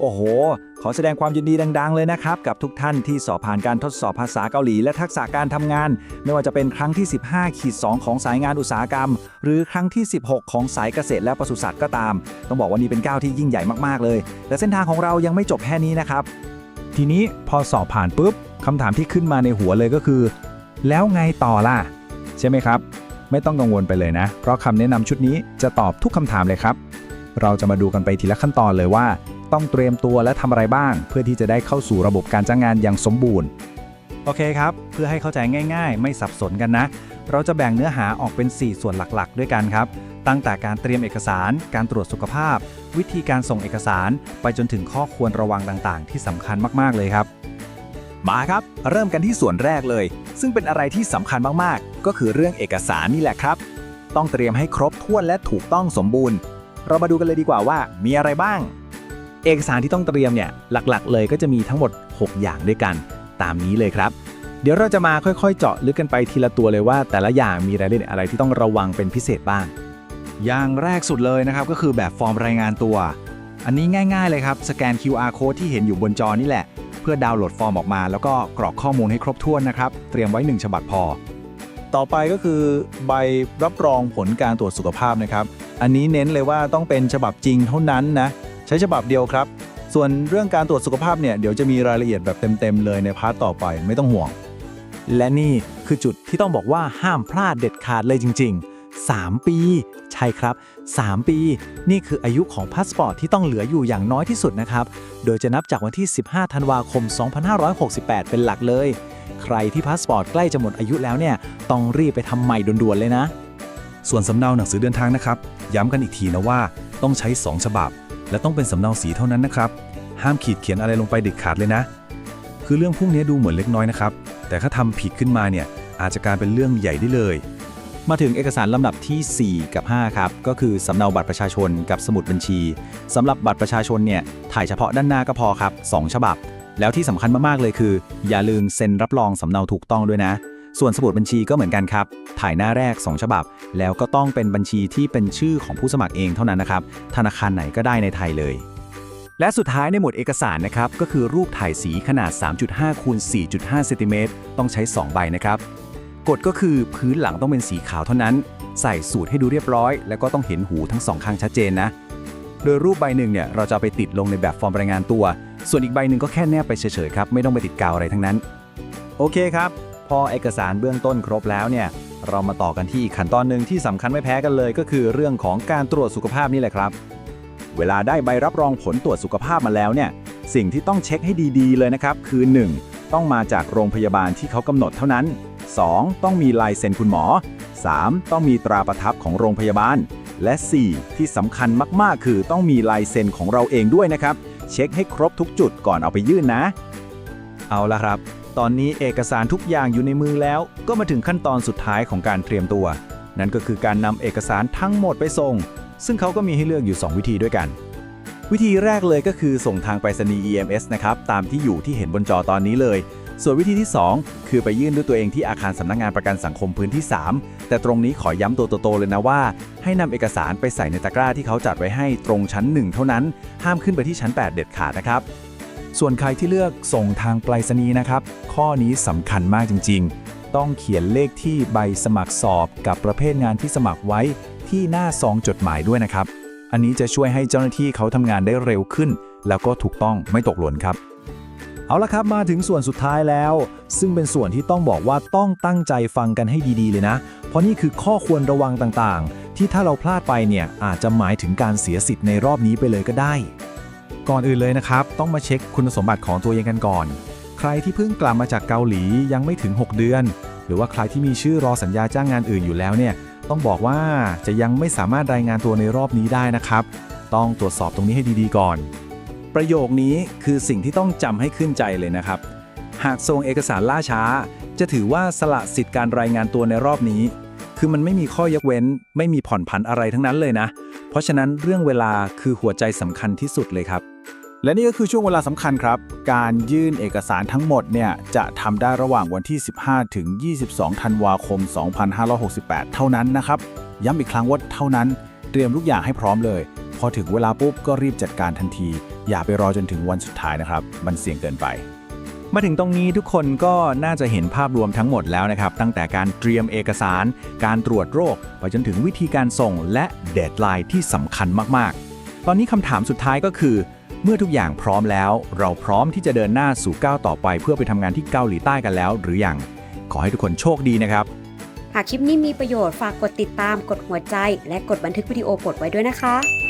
โอ้โห ขอแสดงความยินดีดัง ๆ เลยนะครับ กับทุกท่านที่สอบผ่านการทดสอบภาษาเกาหลี และทักษะการทำงาน ไม่ว่าจะเป็นครั้งที่ 15ขีด2ของสายงานอุตสาหกรรม หรือครั้งที่ 16 ของสายเกษตรและปศุสัตว์ก็ตาม ต้องบอกว่านี่เป็นก้าวที่ยิ่งใหญ่มากๆเลย แต่เส้นทางของเรายังไม่จบแค่นี้นะครับ ทีนี้พอสอบผ่านปุ๊บคำถามที่ขึ้นมาในหัวเลยก็คือ แล้วไงต่อล่ะ ใช่ไหมครับ ไม่ต้องกังวลไปเลยนะ เพราะคำแนะนำชุดนี้จะตอบทุกคำถามเลยครับ เราจะมาดูกันไปทีละขั้นตอนเลยว่า ต้องเตรียมตัวและทำอะไรบ้าง เพื่อที่จะได้เข้าสู่ระบบการจ้างงานอย่างสมบูรณ์ โอเคครับ เพื่อให้เข้าใจง่าย ๆ ไม่สับสนกันนะ เราจะแบ่งเนื้อหาออกเป็น 4 ส่วนหลักๆ ด้วยกันครับ ตั้งแต่การเตรียมเอกสาร การตรวจสุขภาพ วิธีการส่งเอกสาร ไปจนถึงข้อควรระวังต่างๆ ที่สำคัญมากๆเลยครับมาครับ เริ่มกันที่ส่วนแรกเลย ซึ่งเป็นอะไรที่สำคัญมากๆ ก็คือเรื่องเอกสารนี่แหละครับ ต้องเตรียมให้ครบถ้วนและถูกต้องสมบูรณ์ เรามาดูกันเลยดีกว่าว่ามีอะไรบ้าง เอกสารที่ต้องเตรียมเนี่ยหลักๆ เลยก็จะมีทั้งหมด 6 อย่างด้วยกัน ตามนี้เลยครับ เดี๋ยวเราจะมาค่อยๆ เจาะลึกกันไปทีละตัวเลยว่า แต่ละอย่างมีรายละเอียดอะไรที่ต้องระวังเป็นพิเศษบ้าง อย่างแรกสุดเลยนะครับก็คือแบบฟอร์มรายงานตัว อันนี้ง่าย ๆเลยครับสแกน QR code ที่เห็นอยู่บนจอนี่แหละ เพื่อดาวน์โหลดฟอร์มออกมา แล้วก็กรอกข้อมูลให้ครบถ้วนนะครับเตรียมไว้ 1 ฉบับพอ ต่อไปก็คือ ใบรับรองผลการตรวจสุขภาพนะครับ อันนี้เน้นเลยว่าต้องเป็นฉบับจริงเท่านั้นนะ ใช้ฉบับเดียวครับ ส่วนเรื่องการตรวจสุขภาพเนี่ยเดี๋ยวจะมีรายละเอียดแบบเต็มๆเลยในพาร์ทต่อไปไม่ต้องห่วง และนี่คือจุดที่ต้องบอกว่าห้ามพลาดเด็ดขาดเลยจริง ๆ 3 ปี ใช่ครับ 3 ปี นี่คืออายุของพาสปอร์ตที่ต้องเหลืออยู่อย่างน้อยที่สุดนะครับ โดยจะนับจากวันที่ 15 ธันวาคม 2568 เป็นหลักเลย ใครที่พาสปอร์ตใกล้จะหมดอายุแล้วเนี่ยต้องรีบไปทำใหม่ด่วนๆเลยนะ ส่วนสำเนาหนังสือเดินทางนะครับ ย้ำกันอีกทีนะว่าต้องใช้ 2 ฉบับ และต้องเป็นสำเนาสีเท่านั้นนะครับ ห้ามขีดเขียนอะไรลงไปเด็ดขาดเลยนะ คือเรื่องพวกนี้ดูเหมือนเล็กน้อยนะครับ แต่ถ้าทำผิดขึ้นมาเนี่ยอาจจะกลายเป็นเรื่องใหญ่ได้เลย มาถึงเอกสารลำดับทีสี่4 กับ 5 ครับ ก็คือสำเนาบัตรประชาชนกับสมุดบัญชีสำหรับบัตรประชาชนเนี่ยถ่ายเฉพาะด้านหน้าก็พอครับ 2 ฉบับ แล้วที่สำคัญมากๆเลยคือ อย่าลืมเซ็นรับรองสำเนาถูกต้องด้วยนะ ส่วนสมุดบัญชีก็เหมือนกันครับ ถ่ายหน้าแรก 2 ฉบับ แล้วก็ต้องเป็นบัญชีที่เป็นชื่อของผู้สมัครเองเท่านั้นนะครับ ธนาคารไหนก็ได้ในไทยเลย และสุดท้ายในหมวดเอกสารนะครับ ก็คือรูปถ่ายสีขนาด 3.5คูณ4.5เซนติเมตรต้องใช้ 2 ใบนะครับ กฎก็คือพื้นหลังต้องเป็นสีขาวเท่านั้น ใส่สูตรให้ดูเรียบร้อย แล้วก็ต้องเห็นหูทั้งสองข้างชัดเจนนะ โดยรูปใบหนึ่งเนี่ยเราจะไปติดลงในแบบฟอร์มรายงานตัว ส่วนอีกใบหนึ่งก็แค่แนบไปเฉยๆครับ ไม่ต้องไปติดกาวอะไรทั้งนั้น โอเคครับ พอเอกสารเบื้องต้นครบแล้วเนี่ย เรามาต่อกันที่อีกขั้นตอนหนึ่งที่สำคัญไม่แพ้กันเลย ก็คือเรื่องของการตรวจสุขภาพนี่แหละครับ เวลาได้ใบรับรองผลตรวจสุขภาพมาแล้วเนี่ย สิ่งที่ต้องเช็คให้ดีๆเลยนะครับ คือ 1. ต้องมาจากโรงพยาบาลที่เขากำหนดเท่านั้น 2. ต้องมีลายเซ็นคุณหมอ 3. ต้องมีตราประทับของโรงพยาบาล และ 4. ที่สำคัญมากๆ คือต้องมีลายเซ็นของเราเองด้วยนะครับ เช็คให้ครบทุกจุดก่อนเอาไปยื่นนะ เอาละครับ ตอนนี้เอกสารทุกอย่างอยู่ในมือแล้ว ก็มาถึงขั้นตอนสุดท้ายของการเตรียมตัว นั่นก็คือการนำเอกสารทั้งหมดไปส่ง ซึ่งเขาก็มีให้เลือกอยู่ 2 วิธีด้วยกัน วิธีแรกเลยก็คือส่งทางไปรษณีย์ EMS นะครับตามที่อยู่ที่เห็นบนจอตอนนี้เลย ส่วนวิธีที่ 2 คือไปยื่นด้วยตัวเองที่อาคารสำนักงานประกันสังคมพื้นที่ 3 แต่ตรงนี้ขอย้ำตัวโตๆเลยนะว่า ให้นำเอกสารไปใส่ในตะกร้าที่เขาจัดไว้ให้ตรงชั้น 1 เท่านั้น ห้ามขึ้นไปที่ชั้น 8 เด็ดขาดนะครับ ส่วนใครที่เลือกส่งทางไปรษณีย์นะครับ ข้อนี้สำคัญมากจริง ๆ ต้องเขียนเลขที่ใบสมัครสอบกับประเภทงานที่สมัครไว้ที่หน้าซองจดหมายด้วยนะครับ อันนี้จะช่วยให้เจ้าหน้าที่เขาทำงานได้เร็วขึ้น แล้วก็ถูกต้องไม่ตกหล่นครับ เอาละครับมาถึงส่วนสุดท้ายแล้ว ซึ่งเป็นส่วนที่ต้องบอกว่าต้องตั้งใจฟังกันให้ดีๆ เลยนะ เพราะนี่คือข้อควรระวังต่างๆ ที่ถ้าเราพลาดไปเนี่ยอาจจะหมายถึงการเสียสิทธิ์ในรอบนี้ไปเลยก็ได้ ก่อนอื่นเลยนะครับ ต้องมาเช็คคุณสมบัติของตัวเองกันก่อน ใครที่เพิ่งกลับมาจากเกาหลียังไม่ถึง 6 เดือน หรือว่าใครที่มีชื่อรอสัญญาจ้างงานอื่นอยู่แล้วเนี่ยต้องบอกว่าจะยังไม่สามารถรายงานตัวในรอบนี้ได้นะครับ ต้องตรวจสอบตรงนี้ให้ดีๆก่อน ประโยคนี้คือสิ่งที่ต้องจำให้ขึ้นใจเลยนะครับ หากส่งเอกสารล่าช้า จะถือว่าสละสิทธิ์การรายงานตัวในรอบนี้ คือมันไม่มีข้อยกเว้น ไม่มีผ่อนผันอะไรทั้งนั้นเลยนะ เพราะฉะนั้นเรื่องเวลาคือหัวใจสำคัญที่สุดเลยครับ และนี่ก็คือช่วงเวลาสำคัญครับ การยื่นเอกสารทั้งหมดเนี่ยจะทำได้ระหว่างวันที่ 15 ถึง 22 ธันวาคม 2568 เท่านั้นนะครับ ย้ำอีกครั้งว่าเท่านั้น เตรียมทุกอย่างให้พร้อมเลย พออถึงเวลาปุ๊บก็รีบจัดการทันที อย่าไปรอจนถึงวันสุดท้ายนะครับ มันเสี่ยงเกินไป มาถึงตรงนี้ทุกคนก็น่าจะเห็นภาพรวมทั้งหมดแล้วนะครับ ตั้งแต่การเตรียมเอกสาร การตรวจโรค ไปจนถึงวิธีการส่งและเดทไลน์ที่สำคัญมากๆ ตอนนี้คำถามสุดท้ายก็คือ เมื่อทุกอย่างพร้อมแล้ว เราพร้อมที่จะเดินหน้าสู่ก้าวต่อไป เพื่อไปทำงานที่เกาหลีใต้กันแล้ว หรือยังขอให้ทุกคนโชคดีนะครับหากคลิปนี้มีประโยชน์ฝากกดติดตามกดหัวใจ และกดบันทึกวิดีโอปดไว้ด้วยนะคะ